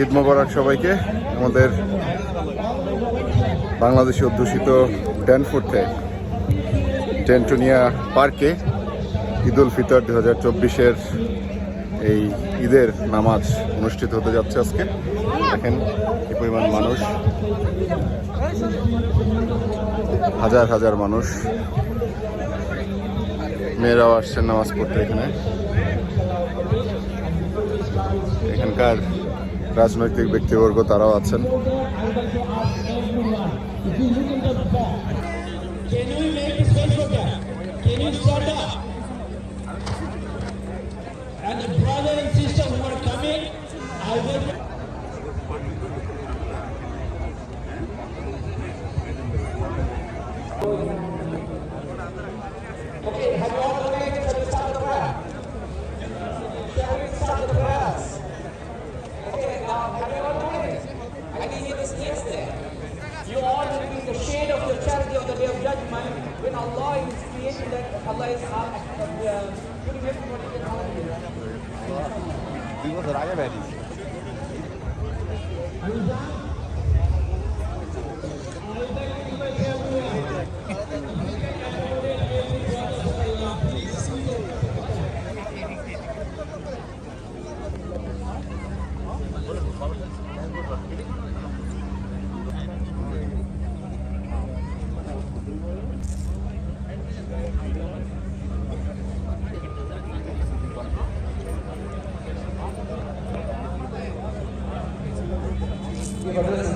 ঈদ মোবারক সবাইকে। আমাদের বাংলাদেশে অধ্যুষিত ড্যানফোর্টে টেন্টোনিয়া পার্কে ঈদ উল ফিতর দু হাজার চব্বিশের এই ঈদের নামাজ অনুষ্ঠিত হতে যাচ্ছে আজকে। দেখেন কি পরিমাণ মানুষ। হাজার হাজার মানুষ মেয়েরাও আসছেন নামাজ পড়তে এখানে এখানকার রাজনৈতিক ব্যক্তিবর্গ তারাও আছেন? And the brother and sister who are coming, I. when Allah is creating that Allah is uh, uh, putting everybody in harmony.